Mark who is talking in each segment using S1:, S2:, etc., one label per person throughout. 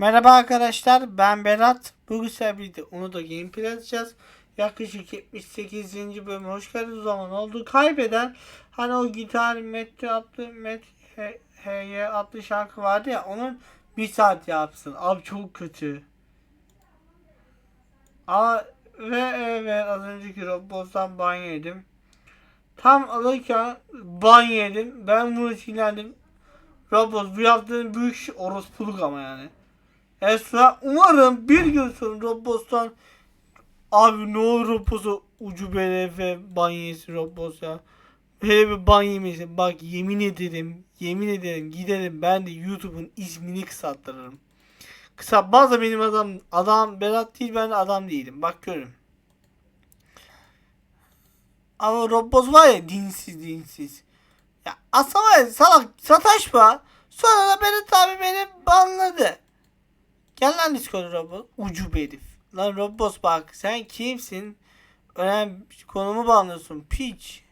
S1: Merhaba arkadaşlar ben Berat. Bugün sizlerle birlikte onu da gameplay atacağız. Yaklaşık 78. bölüme hoş geldiniz o zaman oldu. Kaybeden hani o gitar Metri adlı Met H- H'ye adlı şarkı vardı ya onun bir saat yapsın. Abi çok kötü. Aa, ve evet az önceki Roblox'tan ban yedim. Tam alırken ban yedim. Ben bunu sinirlendim. Roblox bu yaptığın büyük orospuluk ama yani. Esra umarım bir gün sonra Roblox'tan abi ne olur Roblox'a ucu BRF ban yesin Roblox ya. Böyle bir ban. Bak yemin ederim, yemin ederim giderim ben de YouTube'un ismini kısalttırırım. Kısaltmaz da benim adam, adam Berat değil ben de adam değilim. Bak görün. Ama Roblox var ya dinsiz dinsiz. Ya aslında var ya salak sataşma. Sonra da Berat abi beni banladı. Gel lan Discord Robot. Ucu herif. Lan Robot bak sen kimsin? Önemli konumu banlıyorsun. Piç.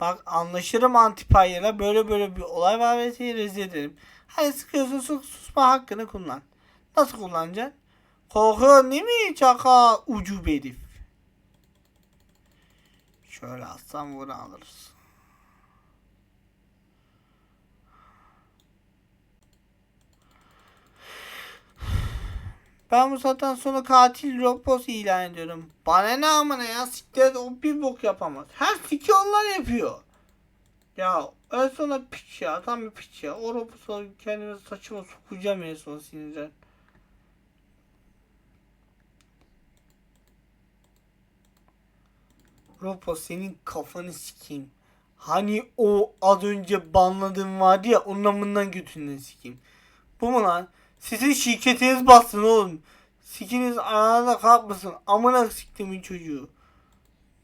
S1: Bak anlaşırım antipayla böyle böyle bir olay var ve seni rezil ederim. Hadi sıkıyorsun sus, susma hakkını kullan. Nasıl kullanacaksın? Korkuyorsun değil mi çaka ucu herif? Şöyle atsam bunu alırız. Ben bu saatten sonra katil Roblox ilan ediyorum. Bana ne amına ya siktir o bir bok yapamaz. Her siki onlar yapıyor. Ya en sona piç ya tam bir piç ya. O Roblox'a kendimi saçıma sokacağım en son sinirden. Roblox senin kafanı sikeyim. Hani o az önce banladığım vardı ya onun amından götünden sikeyim. Bu mu lan? Sizin şirketiniz bassın oğlum. Sikiniz ayağına kalkmasın. Amına siktimin çocuğu.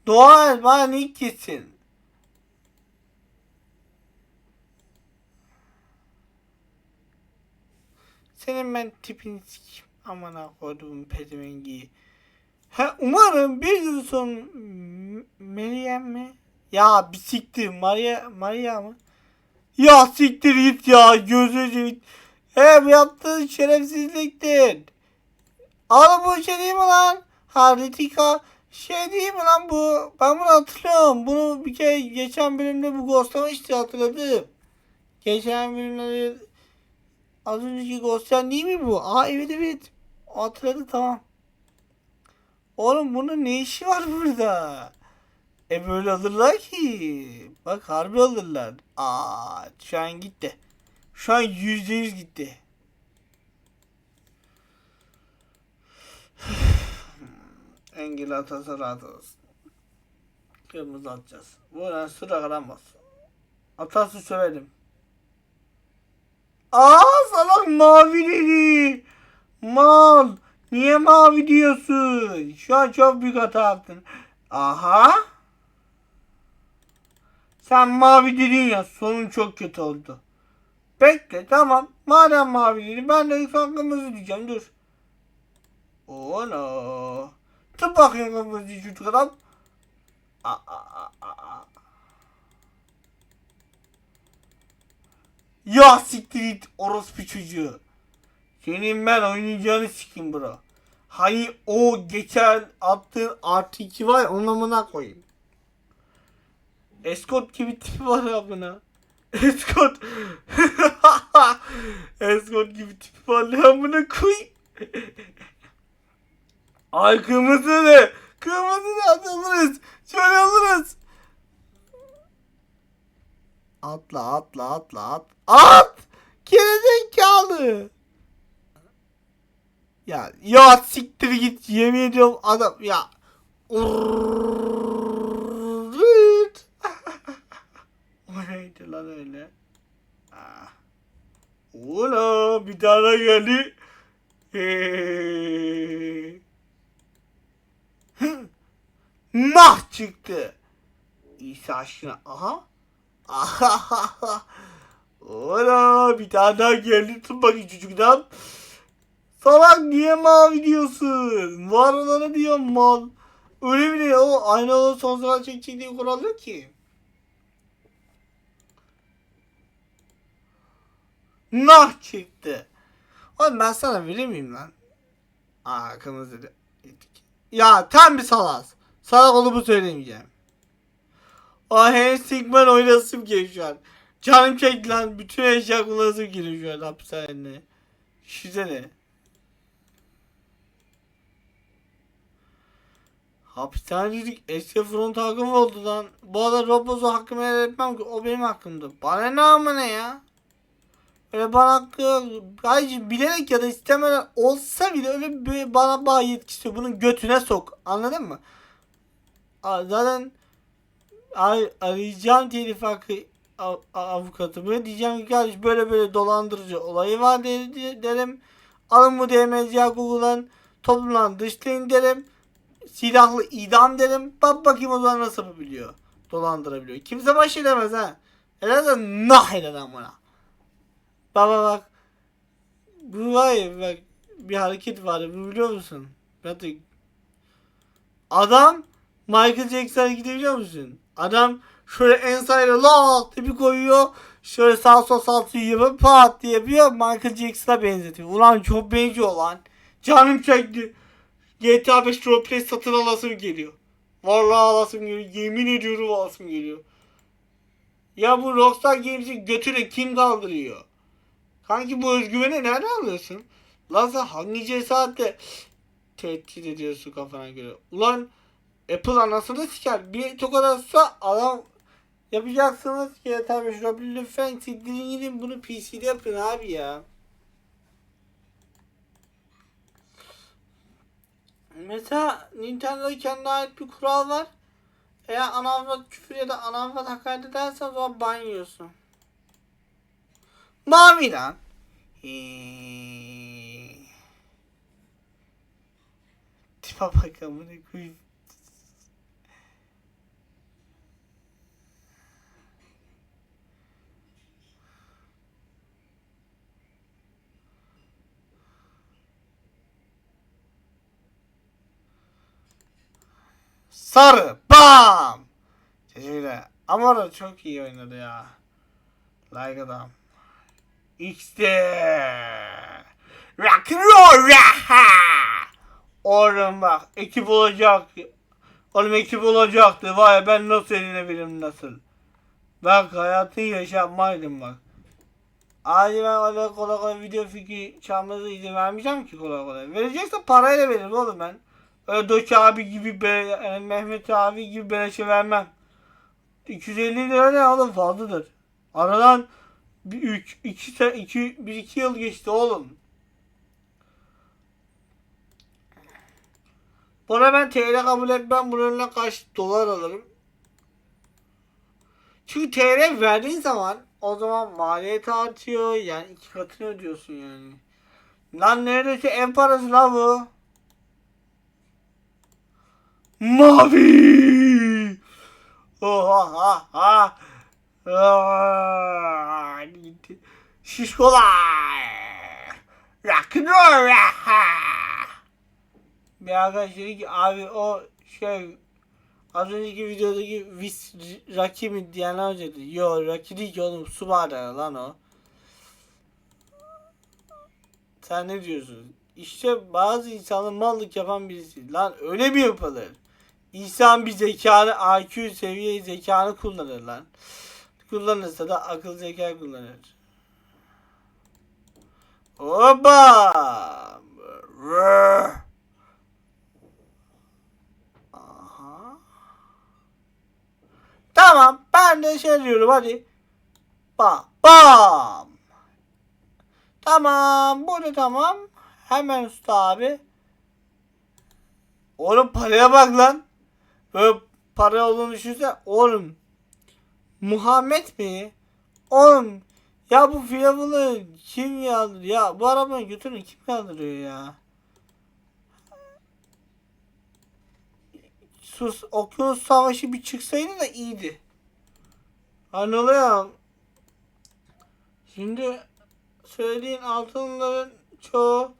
S1: Dua et bana nick gitsin. Senin ben tipini sikeyim. Amına koyduğum pezevengiyi. Ha, umarım bir gün son M- Meryem mi? Ya bir siktir Maria Maria mı? Ya siktir git ya seveyim. He bu yaptığın şerefsizliktir. Oğlum bu şey değil mi lan? Ha Ritika şey değil mi lan bu? Ben bunu hatırlıyorum. Bunu bir kere geçen bölümde bu ghostlamıştı hatırladım. Geçen bölümde az önceki ghostlayan değil mi bu? Aa evet evet. Hatırladı tamam. Oğlum bunun ne işi var burada? E böyle alırlar ki. Bak harbi alırlar. Aa şu an gitti. Şu an yüzde yüz gitti. Engel atasa rahat olsun. Kırmızı atacağız. Buradan sıra karamaz. Atası sövelim. Aa salak mavi dedi. Mal. Niye mavi diyorsun? Şu an çok büyük hata yaptın. Aha. Sen mavi dedin ya sonun çok kötü oldu. Bekle tamam. Madem mavi dedi ben de son kırmızı diyeceğim dur. Ola. Tıp bakayım kırmızı çocuk adam. Ya siktir git orospu çocuğu. Senin ben oynayacağını sikim bro. Hani o geçen attığın artı 2 var ya onun amına koyayım. Escort gibi tipi var ya buna. Escort. Escort gibi tipi var ya amına koyayım. Ay kırmızı ne? Kırmızı ne? Alırız. Şöyle alırız. Atla atla atla at. At! Gerizekalı. Ya ya siktir git yemin ediyorum adam ya. Urrrrt. o neydi lan öyle? Ah. Ola bir tane geldi. Hı. Nah çıktı. İsa aşkına aha. Aha. Ola bir tane daha geldi. Tut bakayım çocuktan. Salak niye mavi diyorsun? Var olanı diyor mal. Öyle diyor? O aynı olan son sıra çekecek diye kural yok ki. Nah çıktı. Oğlum ben sana verir miyim lan? Aa kırmızı dedi. Ya tam bir salaz. Salak olup söylemeyeceğim. O Henry Sigman oynasım geliyor şu an. Canım çekti lan. Bütün eşya kullanasım geliyor şu an hapishanede. Düşünsene. Hapishanecilik eski front hakkım oldu lan. Bu arada Roboz'u hakkımı helal etmem ki. O benim hakkımdı. Bana ne ama ne ya? Öyle bana. Hayır bilerek ya da istemeden olsa bile öyle bir bana bağ yetkisi. Bunun götüne sok. Anladın mı? Zaten ay, arayacağım telif hakkı av- avukatımı. Diyeceğim ki kardeş böyle böyle dolandırıcı olayı var de- derim. Alın bu DMCA Google'dan toplumdan dışlayın derim. Silahlı idam derim. Bak bakayım o zaman nasıl yapabiliyor. Dolandırabiliyor. Kimse baş edemez ha. Helal nah helal amına. Baba bak. Bu var bak bir hareket var bu biliyor musun? Zaten adam Michael Jackson hareketi biliyor musun? Adam şöyle en sayıda la diye bir koyuyor. Şöyle sağ sol sol yapıp pat diye yapıyor. Michael Jackson'a benzetiyor. Ulan çok benziyor lan. Canım çekti. GTA 5 roleplay satın alasım geliyor. Vallahi alasım geliyor. Yemin ediyorum alasım geliyor. Ya bu Rockstar Games'in götüne kim kaldırıyor? Kanki bu özgüveni nereden alıyorsun? Lan sen hangi cesaretle tehdit ediyorsun kafana göre? Ulan Apple anasını siker. Bir tokat atsa adam yapacaksınız ki tabii şu lütfen sildirin gidin bunu PC'de yapın abi ya. Mesela Nintendo'da kendine ait bir kural var. Eğer anavrat küfür ya da anavrat hakaret edersen o zaman ban yiyorsun. Mavi lan. Hii. Tipe bak amına koyayım. Sarı. Bam. Teşekkürler. Amara çok iyi oynadı ya. Like adam. İşte. Rock and roll. Raha. Oğlum bak ekip olacak. Oğlum ekip olacaktı. Vay ben nasıl eğlenebilirim nasıl. Bak hayatı yaşamaydım bak. Abi ben öyle kolay kolay video fikri çalmanıza izin vermeyeceğim ki kolay kolay. Verecekse parayla veririm oğlum ben. Öyle Doç abi gibi be, yani Mehmet abi gibi beleşe vermem. 250 lira ne oğlum fazladır. Aradan bir 3 2 2 1 2 yıl geçti oğlum. Buna ben TL kabul etmem. Bunun önüne kaç dolar alırım. Çünkü TL verdiğin zaman o zaman maliyet artıyor. Yani iki katını ödüyorsun yani. Lan neredeyse en parası la bu. Mavi. Oha ha ha. Aa, gitti. Şişkolar. Rock'n'roll. Bir arkadaş dedi ki abi o şey az önceki videodaki Vis Rocky mi diyenler önce dedi. Yo Rocky değil ki oğlum su bardağı lan o. Sen ne diyorsun? İşte bazı insanın mallık yapan birisi. Lan öyle mi yapılır? İnsan bir zekanı, IQ seviye zekanı kullanır lan. Kullanırsa da akıl zeka kullanır. Oba! Aha. Tamam ben de şey diyorum hadi. Bam bam. Tamam bu da tamam. Hemen usta abi. Oğlum paraya bak lan. Böyle para olduğunu düşünsene. Oğlum. Muhammed mi? Oğlum. Ya bu firavunu kim yaldırıyor? Ya bu arabanın götünü kim yaldırıyor ya? Sus. Okyanus savaşı bir çıksaydı da iyiydi. Anlıyorum. Şimdi söylediğin altınların çoğu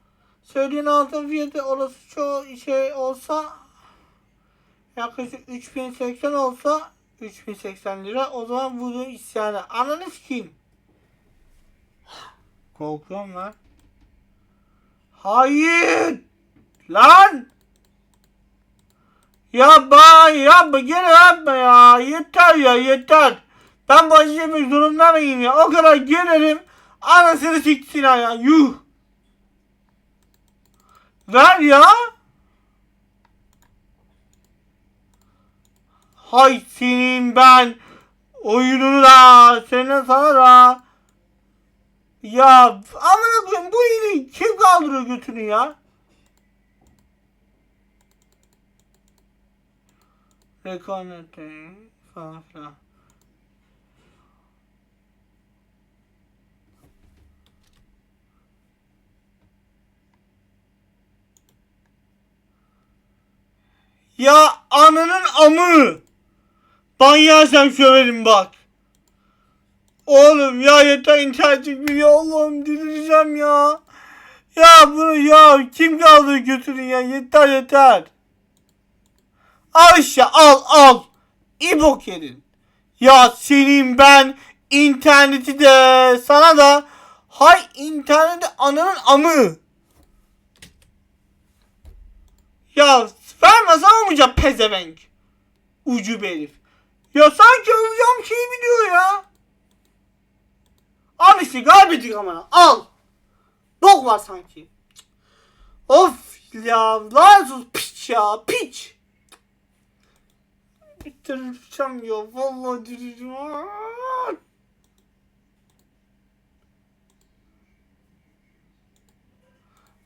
S1: söylediğin altın fiyatı orası çoğu şey olsa yaklaşık 3080 olsa 3080 lira o zaman bunu isyanı ananı sikeyim korkuyorum lan Hayır. Lan. Yapma yapma gene yapma ya. Yeter ya yeter. Ben bu acı yemek zorunda mıyım ya? O kadar gelirim. Anasını siksin ya. Yuh. Ver ya. Hay senin ben oyununu da senin sana da. Ya amına koyayım bu iyiliği kim kaldırıyor götünü ya? Rekonete falan filan. Ya ananın amı. Ben yersem söverim bak. Oğlum ya yeter internet çekmiyor Allah'ım delireceğim ya. Ya bunu ya kim kaldı götürün ya yeter yeter. Al işte al al. İbok yedin. Ya senin ben interneti de sana da hay interneti ananın amı. Ya vermesen olmayacak pezevenk. Ucu herif. Ya sanki alacağım şey biliyor ya. Al işte kaybettik ama. Al. Bok var sanki. Of ya lanet piç ya piç. Bitireceğim ya vallahi direceğim.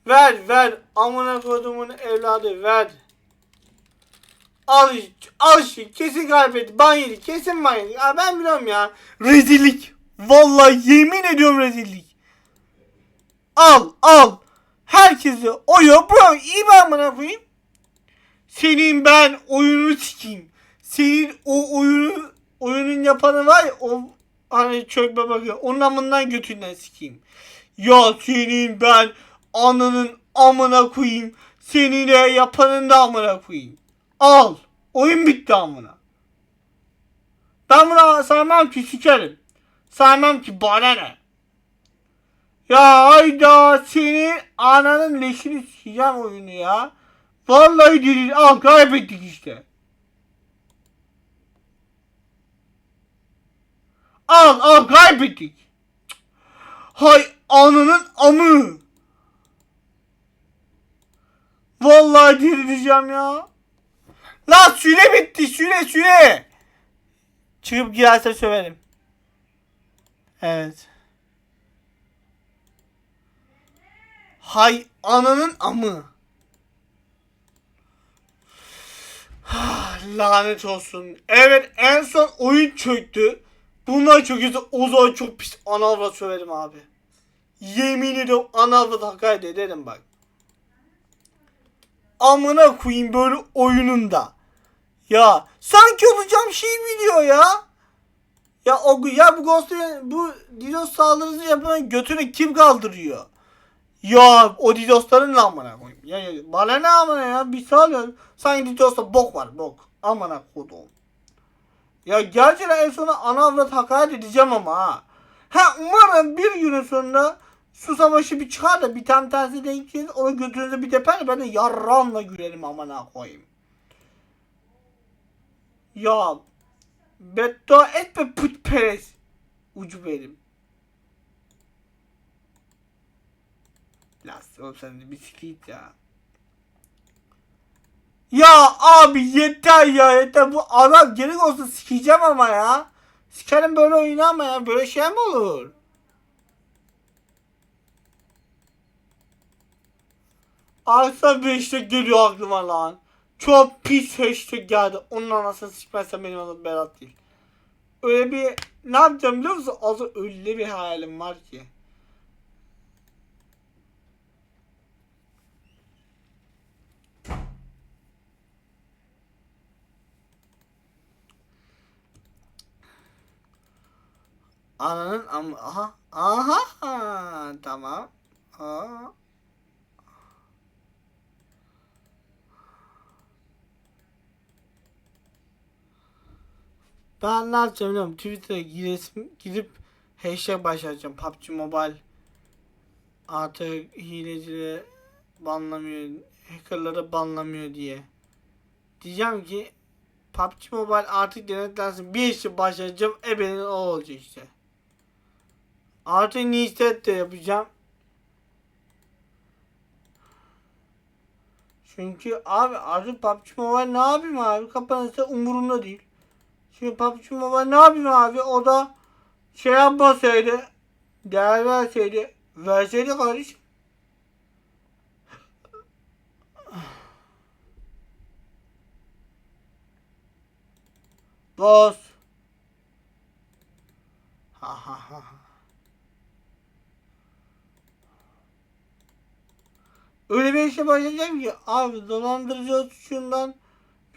S1: Ver ver amına kodumun evladı ver. Al al şey kesin kaybetti ban kesin ban yedi. Ya ben biliyorum ya. Rezillik. Vallahi yemin ediyorum rezillik. Al al. Herkesi oyu bro iyi ben bana koyayım. Senin ben oyunu sikeyim. Senin o oyunu oyunun yapanı var ya o hani çökme bakıyor. Onun amından götünden sikeyim. Ya senin ben ananın amına koyayım. Seni de yapanın da amına koyayım. Al. Oyun bitti amına. Ben buna saymam ki sikerim. Saymam ki bana ne. Ya hayda senin ananın leşini sikeceğim oyunu ya. Vallahi değil. Al kaybettik işte. Al al kaybettik. Hay ananın amı. Vallahi delireceğim ya. La süre bitti süre süre. Çıkıp girerse söverim. Evet. Hay ananın amı. Lanet olsun. Evet en son oyun çöktü. Bundan çöküyorsa o zaman çok pis anavra söverim abi. Yemin ediyorum anavra hakaret ederim bak. Amına koyayım böyle oyununda. Ya sanki olacağım şeyi biliyor ya. Ya o ya bu Ghost bu Didos saldırısı yapan götünü kim kaldırıyor? Ya o Didos'ların ne amına koyayım? Ya, ya bana ne amına ya bir sal ya. Sanki Didos'ta bok var bok. Amına kodum. Ya gerçekten en sona ana avrat hakaret edeceğim ama ha. Ha umarım bir günün sonunda su savaşı bir çıkar da bir tane tersi denk gelir onu götünüze bir teper ben de yarramla gülerim amına koyayım. Ya beddua etme putperest ucu benim. Las oğlum sen de bisiklet ya. Ya abi yeter ya yeter bu adam gerek olsa sikeceğim ama ya. Sikerim böyle oyunu ama ya böyle şey mi olur? Arsa 5'te geliyor aklıma lan. Çok pis hashtag geldi. Onun anasını sikmezsem benim adım Berat değil. Öyle bir ne yapacağım biliyor musun? Az öyle bir hayalim var ki. Ananın ama aha aha tamam. Aa. Ben ne yapacağım biliyor musun? Twitter'a giresim, girip hashtag başlatacağım. PUBG Mobile artı hilecilere banlamıyor, hackerları banlamıyor diye. Diyeceğim ki PUBG Mobile artık denetlensin. Bir işi başlayacağım. Ebenin o olacak işte. Artık niset de yapacağım. Çünkü abi artık PUBG Mobile ne yapayım abi? Kapanırsa umurumda değil. Şimdi PUBG Mobile ne yapayım abi? O da şey yapmasaydı, değer verseydi, verseydi kardeşim. Boss. Ha. ha. Öyle bir işe başlayacağım ki abi dolandırıcı suçundan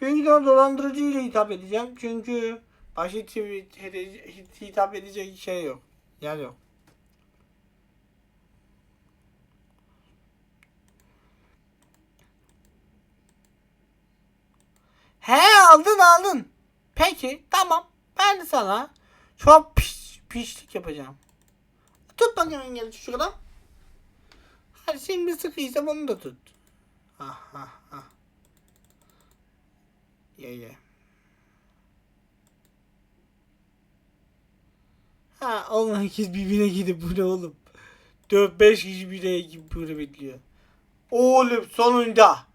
S1: büyük ihtimalle dolandırıcı ile hitap edeceğim. Çünkü hiçbir hitap edecek şey yok. Yer yok. He aldın aldın. Peki tamam. Ben sana çok piş, pişlik yapacağım. Tut bakayım engel şu kadar. Hadi şimdi sıkıysa bunu da tut. Ha ha ha. Ye. Ha oğlum herkes birbirine gidip bu ne oğlum. 4-5 kişi bireye gibi böyle bekliyor. Oğlum sonunda.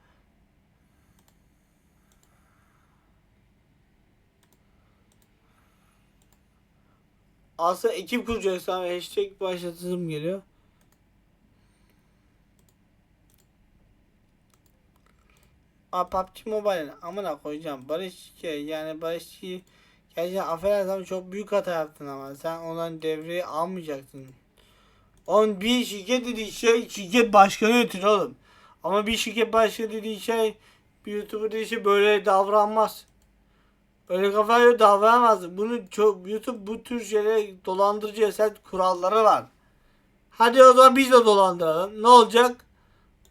S1: Aslında ekip kuracağız abi. Hashtag başlatılım geliyor. Aa PUBG Mobile amına koyacağım. Barış şey yani Barış ki gerçekten affedersem çok büyük hata yaptın ama sen ondan devreyi almayacaksın. On bir şirket dediği şey şirket başkanı yönetir oğlum. Ama bir şirket başkanı dediği şey bir YouTuber dediği şey böyle davranmaz. Öyle kafayla davranamaz. Bunu çok YouTube bu tür şeylere dolandırıcı eset kuralları var. Hadi o zaman biz de dolandıralım. Ne olacak?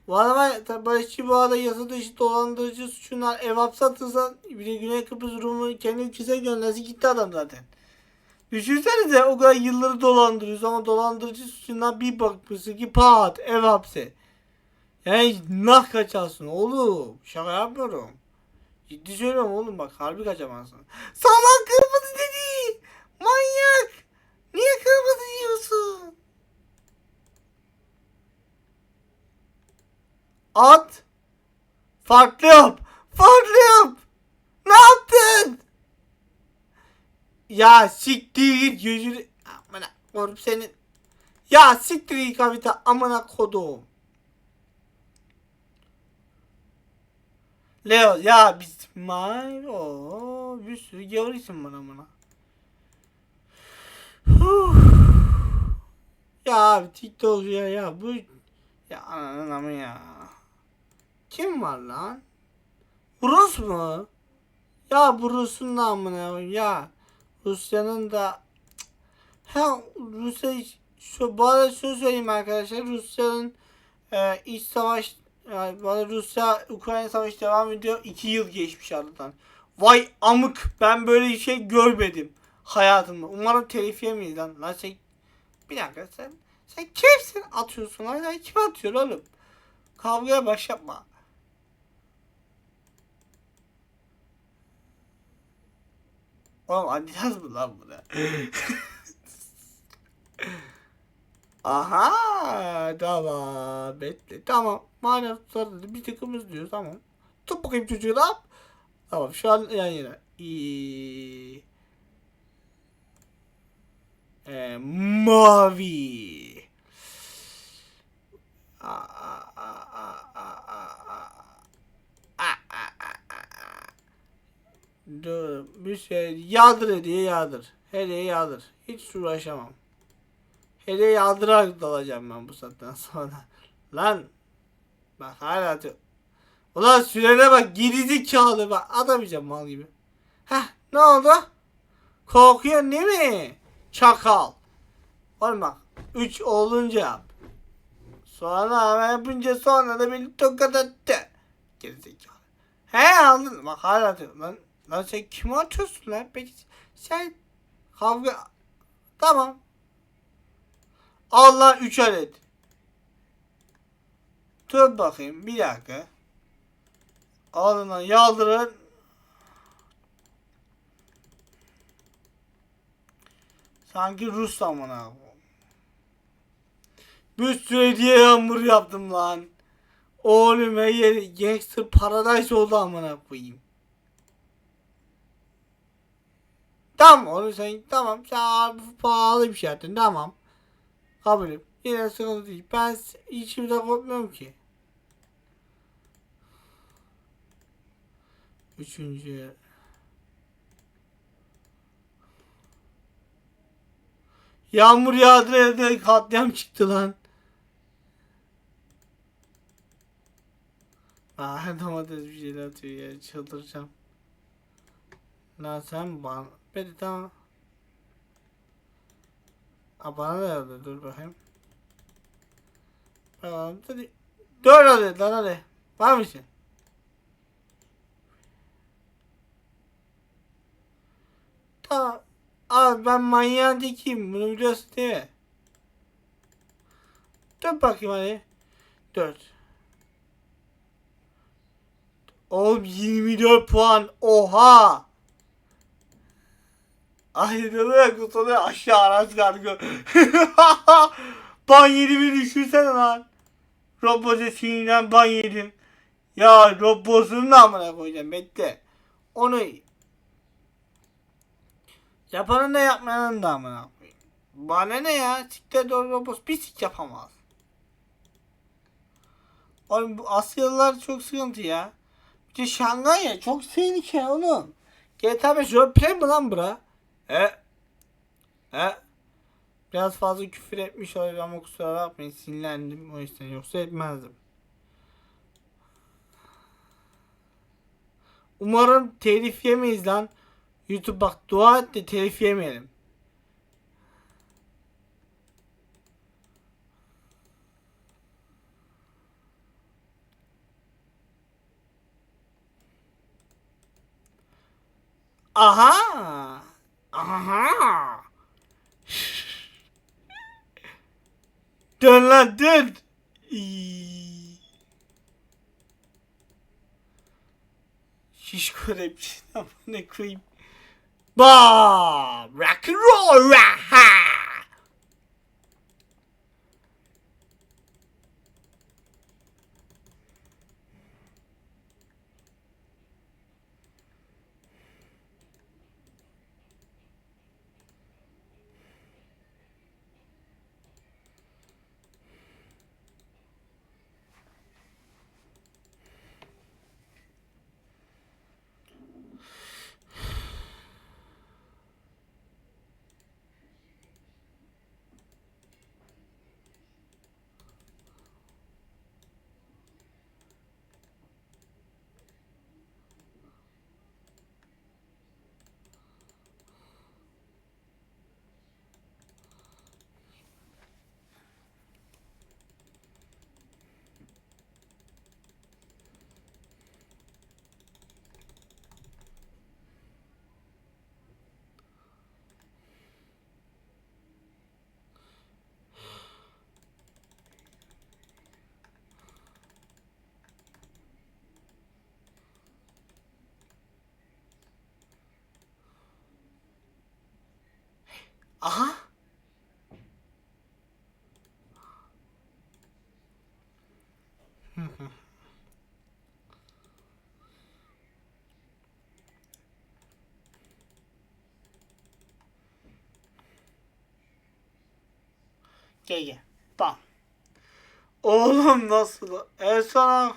S1: Tabi Barışçı bu arada yasa dışı dolandırıcı suçundan ev hapse atılsa bir de Güney Kıbrıs Rum'u kendi ülkesine gönderse gitti adam zaten. Düşünsenize o kadar yılları dolandırıyoruz ama dolandırıcı suçundan bir bakmışsın ki pat ev hapse. Yani nah kaçarsın oğlum. Şaka yapmıyorum. Ciddi söylüyorum oğlum bak harbi kaçamazsın. Salak kırmızı dedi. Manyak. Niye kırmızı yiyorsun? At. Farklı yap. Farklı yap. Ne yaptın? Ya siktir git yüzünü. Amına koyayım senin. Ya siktir git kavita amına kodum. Leo ya biz may o bir sürü gavur isim. Huh. Ya abi TikTok ya ya bu ya ananın amı ya. Kim var lan? Rus mu? Ya bu Rus'un da amına koyayım ya. Rusya'nın da ha Rusya şu bu arada söyleyeyim arkadaşlar Rusya'nın e, iç savaş yani bu arada Rusya Ukrayna savaşı devam ediyor 2 yıl geçmiş aradan. Vay amık ben böyle bir şey görmedim hayatımda. Umarım telif yemeyiz lan. Lan sen bir dakika sen sen kimsin atıyorsun lan sen kim atıyor oğlum? Kavgaya başlatma. Oğlum Adidas mı lan bu ne? Aha tamam bekle tamam madem sarıldı bir takımız diyor tamam. Tut bakayım çocuğu lan. Tamam şu an yan yana. İyi. Ee, mavi. Aa, aa, aa, aa. Aa, aa, aa, aa. Dur bir şey yağdır hediye yağdır. Hediye yağdır. Hiç uğraşamam. Hediye yağdırarak dalacağım ben bu saatten sonra. Lan. Bak hala atıyor. Ulan sürene bak gerizekalı bak atamayacağım mal gibi. Heh ne oldu? Korkuyorsun değil mi? Çakal. Oğlum bak 3 olunca yap. Sonra yapınca sonra da beni tokat attı. Gerizekalı. He aldın. Bak hala atıyor. Lan, lan sen kime atıyorsun lan? Peki sen kavga... Tamam. Allah 3 adet. Dur bakayım bir dakika. Alından yaldırın. Sanki Rus amına. Bir sürü diye yağmur yaptım lan. Oğlum her yer gangster paradise oldu amına koyayım. Tamam onu sen tamam sen abi pahalı bir şey yaptın tamam. Kabulüm. Yine sıkıntı değil. Ben hiçbir korkmuyorum ki. Üçüncü. Yağmur yağdı evde katliam çıktı lan. Her domates bir şeyler atıyor ya çıldıracağım. Lan sen bana... Peki tamam. Aa bana da yazdı dur bakayım. Bakalım hadi. Dur hadi lan hadi. Var mısın? Tamam. Abi ben manyağın tekiyim. Bunu biliyorsun değil mi? Dur bakayım hadi. Dört. Oğlum 24 puan. Oha. Ay ne demek kutuda aşağı aras kargo. ban yediğimi düşünsene lan. Roboza sinirden ban yedim. Ya robotun namına koyacağım bekle. Onu yapanın da yapmayanın da amına koyayım. Bana ne ya? Siktir doğru robot bir sik yapamaz. Oğlum bu Asyalılar çok sıkıntı ya. Bir de Şangay çok tehlikeli oğlum. GTA 5 roleplay mi lan bura? E? E? Biraz fazla küfür etmiş olabilir ama kusura bakmayın sinirlendim o yüzden yoksa etmezdim. Umarım telif yemeyiz lan. YouTube bak dua et de telif yemeyelim. Aha! Aha! dön lan dön! Şişko rapçi ne koyayım. Ba! Rock and roll! Raha! Aha! Gel. Bam. Oğlum nasıl? En sona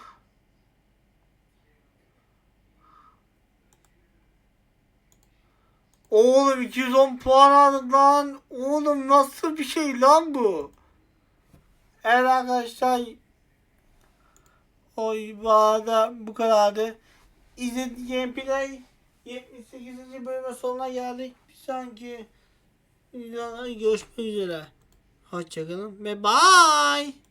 S1: Oğlum 210 puan aldık lan. Oğlum nasıl bir şey lan bu? Evet arkadaşlar. Oy bağda bu kadardı. İzlediğiniz gameplay 78. bölümün sonuna geldik. Bir sonraki videolarda görüşmek üzere. Hoşçakalın ve bye.